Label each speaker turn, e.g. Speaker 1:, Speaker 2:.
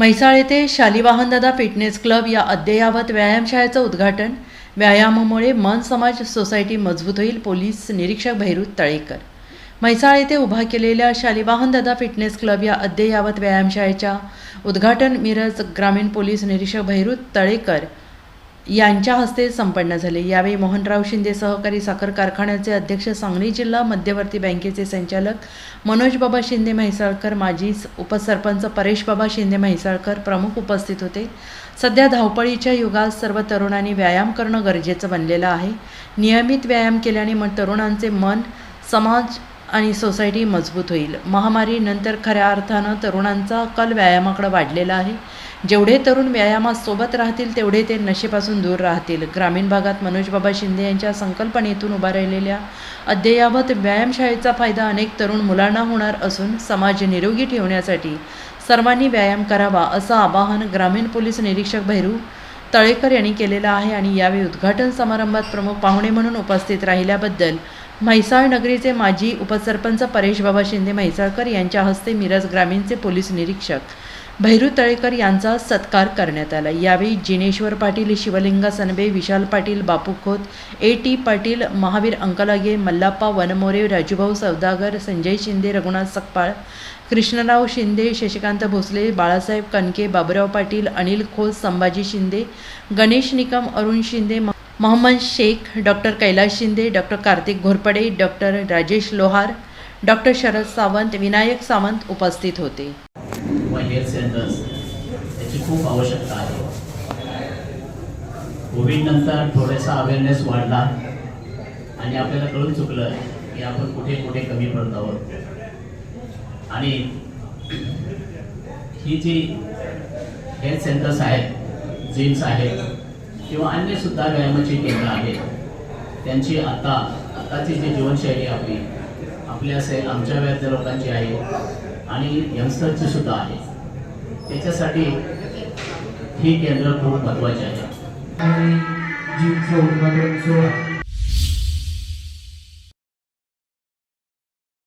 Speaker 1: म्हैसाळ येथे शालिवाहनदादा fitness club या अद्ययावत व्यायामशाळेचं उद्घाटन. व्यायामामुळे मन समाज सोसायटी मजबूत होईल पोलीस निरीक्षक भैरूत तळेकर. म्हैसाळ येथे उभा केलेल्या शालिवाहनदादा फिटनेस क्लब या अद्ययावत व्यायामशाळेच्या उद्घाटन मिरज ग्रामीण पोलीस निरीक्षक भैरूत तळेकर यांच्या हस्ते संपन्न झाले. यावेळी मोहनराव शिंदे सहकारी साखर कारखान्याचे अध्यक्ष सांगली जिल्हा मध्यवर्ती बँकेचे संचालक मनोज बाबा शिंदे म्हैसाळकर माजी उपसरपंच परेश बाबा शिंदे म्हैसाळकर प्रमुख उपस्थित होते. सध्या धावपळीच्या युगात सर्व तरुणांनी व्यायाम करणं गरजेचं बनलेलं आहे. नियमित व्यायाम केल्याने मग तरुणांचे मन समाज आणि सोसायटी मजबूत होईल. महामारीनंतर खऱ्या अर्थानं तरुणांचा कल व्यायामाकडे वाढलेला आहे. जेवढे तरुण व्यायामासोबत राहतील तेवढे ते नशेपासून दूर राहतील. ग्रामीण भागात मनोजबाबा शिंदे यांच्या संकल्पनेतून उभा राहिलेल्या अद्ययावत व्यायामशाळेचा फायदा अनेक तरुण मुलांना होणार असून समाज निरोगी ठेवण्यासाठी सर्वांनी व्यायाम करावा असं आवाहन ग्रामीण पोलीस निरीक्षक भैरू तळेकर यांनी केलेलं आहे आणि यावेळी उद्घाटन समारंभात प्रमुख पाहुणे म्हणून उपस्थित राहिल्याबद्दल म्हैसाळ नगरीचे माजी उपसरपंच परेश बाबा शिंदे म्हैसाळकर यांच्या हस्ते मिरज ग्रामीणचे पोलीस निरीक्षक भैरू तळेकर यांचा सत्कार करण्यात आला. यावेळी Jineshwar Patil Shivlinga Sanbe Vishal Patil Bapu Khot A T Patil Mahavir Ankalage Mallappa Vanmore Rajubhau Saudagar Sanjay Shinde Raghunath Sakpal Krishnarao Shinde Shashikant Bhosale Balasaheb Kanake Baburao Patil Anil Khot Sambhaji Shinde Ganesh Nikam Arun Shinde Mohammad Shaikh doctor Kailas Shinde doctor Kartik Ghorpade doctor Rajesh Lohar doctor Sharad Sawant Vinayak Sawant उपस्थित होते.
Speaker 2: व health centres याची खूप आवश्यकता आहे. Covid नंतर थोडासा awareness वाढला आणि आपल्याला कळून चुकलं की आपण कुठे कुठे कमी पडत आहोत. आणि ही जी हेल्थ सेंटर्स आहेत जिम्स आहेत किंवा अन्य सुद्धा व्यायामाची केंद्र आहेत त्यांची आता आताची जी जीवनशैली आपली आपली असेल आमच्या वयातल्या लोकांची आहे आणि यंगस्टरची सुद्धा आहे. त्याच्यासाठी ही केंद्र खूप महत्त्वाची आहे.
Speaker 3: आणि जीमचं उद्घाटन सोहळा